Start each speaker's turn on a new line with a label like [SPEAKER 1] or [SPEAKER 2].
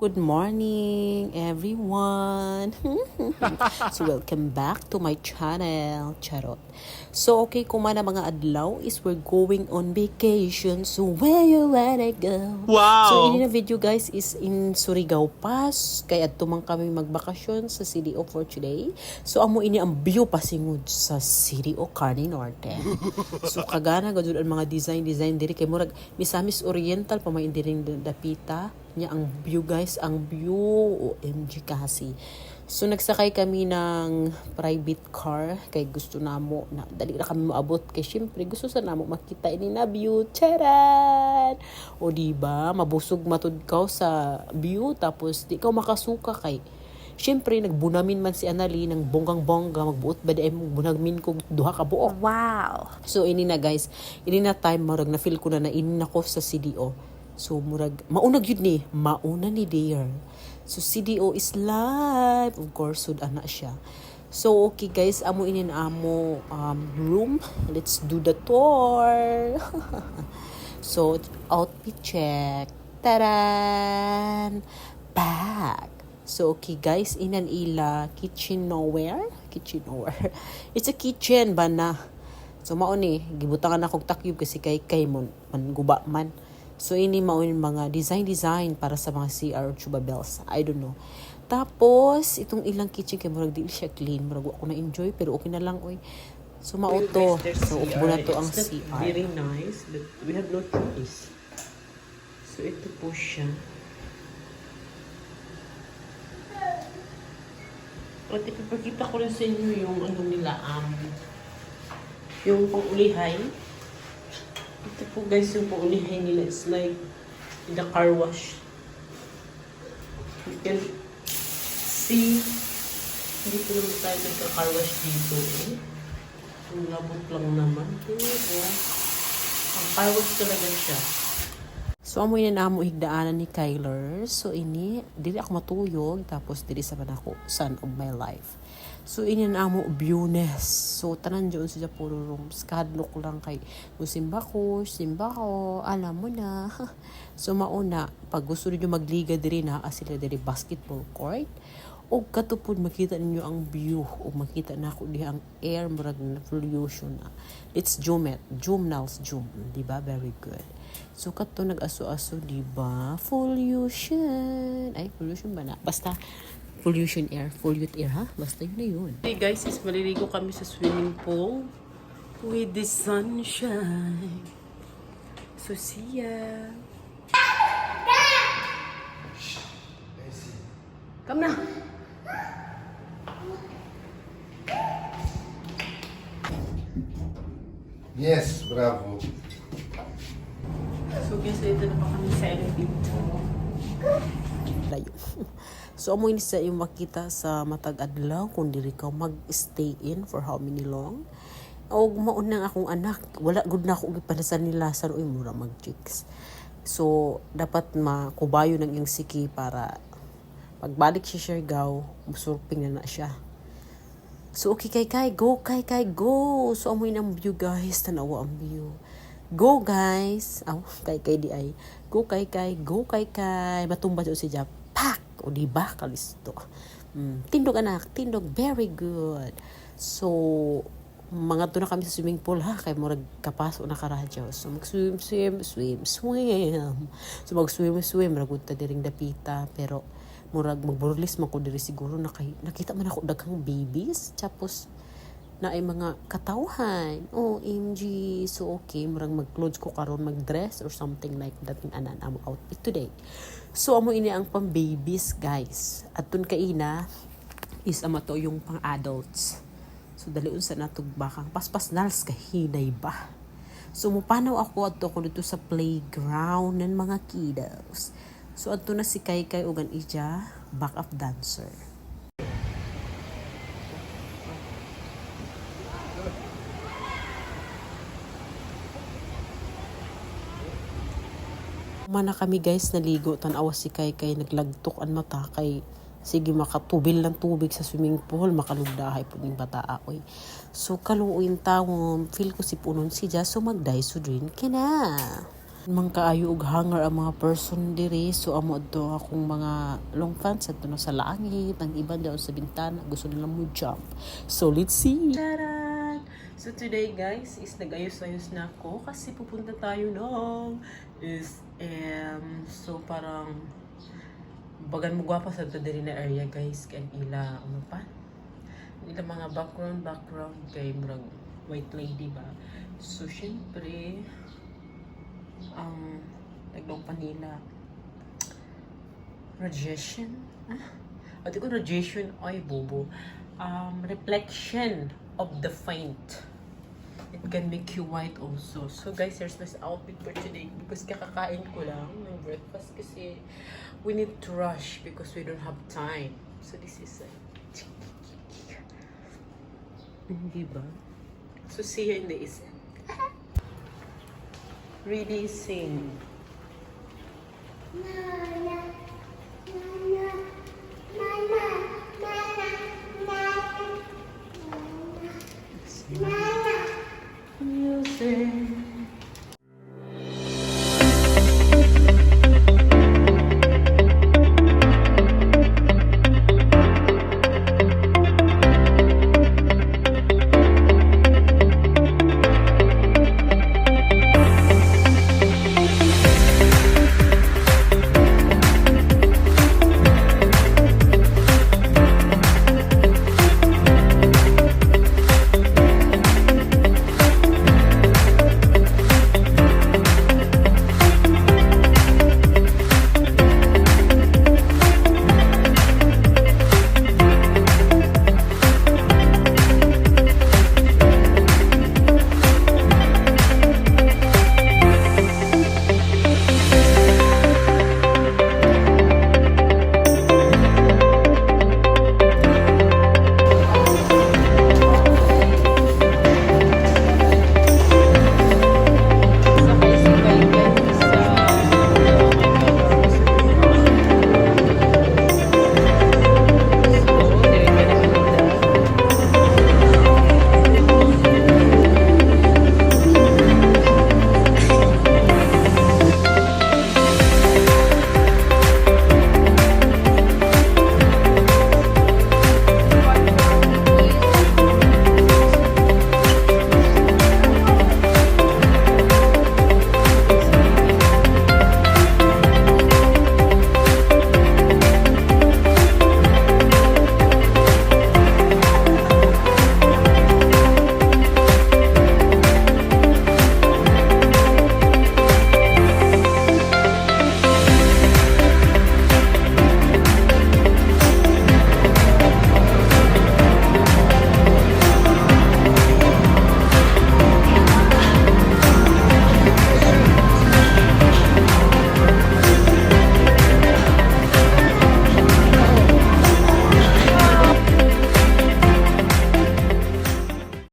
[SPEAKER 1] Good morning, everyone! so, welcome back to my channel, Charot. So, okay, kumana mga adlaw is we're going on vacation. So, where you wanna go?
[SPEAKER 2] Wow!
[SPEAKER 1] So, ini na video guys is in Surigao Pass. Kaya tumang kami magbakasyon sa CDO for today. So, amo ini ang view pasingod sa CDO Carne Norte. so, kagana gud ang mga design-design diri kay murag Misamis Oriental pa may diri dapita niya ang view guys, ang view OMG kasi. So nagsakay kami ng private car kay gusto namo na dali na kami maabot kay syempre gusto sa namo makita ini na view. Charan! O di ba mabusog matud ka sa view tapos di ka makasuka kay Siyempre, nagbunamin man si Anali ng bonggang-bongga, magbuot ba di ay bunagmin kog duha ka buok.
[SPEAKER 3] Wow.
[SPEAKER 1] So ini na guys, ini na time murag na feel ko na na ini nako sa CDO. So murag maunag yun ni, mauna ni Dear. So CDO is live, of course sud ana siya. So okay guys, amo inin amo um, room. Let's do the tour. so outfit check. Taran! Bag. So, okay guys, inan ila kitchen nowhere. Kitchen nowhere. It's a kitchen ba na? So, mao ni, gibutangan akong takyub kasi kay kay mon, man guba man. So, ini mao ni mga design-design para sa mga CR or tuba bells. I don't know. Tapos, itong ilang kitchen kay murag di siya clean. Murag ako na enjoy pero okay na lang oy. So, mao to. So, upo na to ang CR.
[SPEAKER 2] Very nice, but we have no choice. So, ito po siya. At ipapakita ko rin sa inyo yung ano nila, um, yung pangulihay. Ito po guys, yung pangulihay nila is like in the car wash. You can see, hindi po naman tayo nagka-car wash dito eh. Ang labot lang naman. Pero, ang car wash talaga siya.
[SPEAKER 1] So amoy na namo higdaanan ni Kyler. So ini dili ako matuyog tapos dili sa panako son of my life. So na amo viewness. So tanan diyon sa puro rooms. Kadlok lang kay musimba ko, simba ko, alam mo na. so mauna pag gusto niyo magliga diri na sila diri basketball court. O katupod makita ninyo ang view. O makita na ako diha ang air murag na pollution na. It's jumet jumnals jum di ba? Very good. So kato nag-aso-aso di ba? Pollution. Ay pollution ba na? Basta pollution air pollute air ha basta yun na yun
[SPEAKER 2] Hey guys, is maliligo kami sa swimming pool with the sunshine. So see ya. Come na.
[SPEAKER 4] Yes, bravo.
[SPEAKER 2] So guys, ito na pa kami sa elevator.
[SPEAKER 1] Layo. So amo ini sa yung makita sa matag adlaw kung diri ka mag-stay in for how many long. O maunang akong anak. Wala gud na ako gipanasan nila. Sa uy mura mag chicks so dapat makubayo ng iyong siki para pagbalik si Siargao musurping na na siya. So, okay, kay kay, go, kay kay, go. So, amoy ng view, guys. Tanawa ang view. Go, guys. Aw, kay kay di ay. Go, kay kay, go, kay kay. Matumba si Jap. Pak! O, di ba? Kalisto. Mm, tindog, anak. Tindog. Very good. So, mga to na kami sa swimming pool ha kay murag kapaso na karadyo so mag swim swim swim so mag swim swim ragud ta diring dapita pero murag magburlis man ko diri siguro nakay, nakita man ako daghang babies tapos na ay mga katawhan. OMG so okay murag mag-clothes ko karon mag-dress or something like that in anan amo outfit today. So amo ini ang pang babies guys. At tun kaina is ama to yung pang adults so dali unsa natog bakang paspas nals kahinay ba? So, mupanaw ako at ako dito sa playground ng mga kiddos. So, ato na si Kaykay Ugan Ija, backup dancer. Mana kami guys. Naligo. Tanawa si Kaykay naglagtok ang mata. Kay sige makatubil ng tubig sa swimming pool. Makalugdahay po ning bata akoy so kaluoy tawon. Feel ko si punon si so magday so drink kina
[SPEAKER 5] mang kaayo og hanger ang mga person diri. So amo adto akong mga long pants. Adto na sa langit. Ang iba daw sa bintana. Gusto nila mo jump. So let's see.
[SPEAKER 1] Taran! So today guys is nag-ayos-ayos na ako kasi pupunta tayo ng is um, so parang bagan mo gwapa sa diri na area guys kay ila ano pa? Ila mga background background kay murag white lady ba? So syempre ang tagdong pa nila radiation ah ko radiation ay bobo um reflection of the faint it can make you white also. So guys here's my outfit for today. Because kakakain ko lang ng breakfast kasi we need to rush because we don't have time. So this is like hindi ba? So see you in the is releasing
[SPEAKER 6] Na, na, na,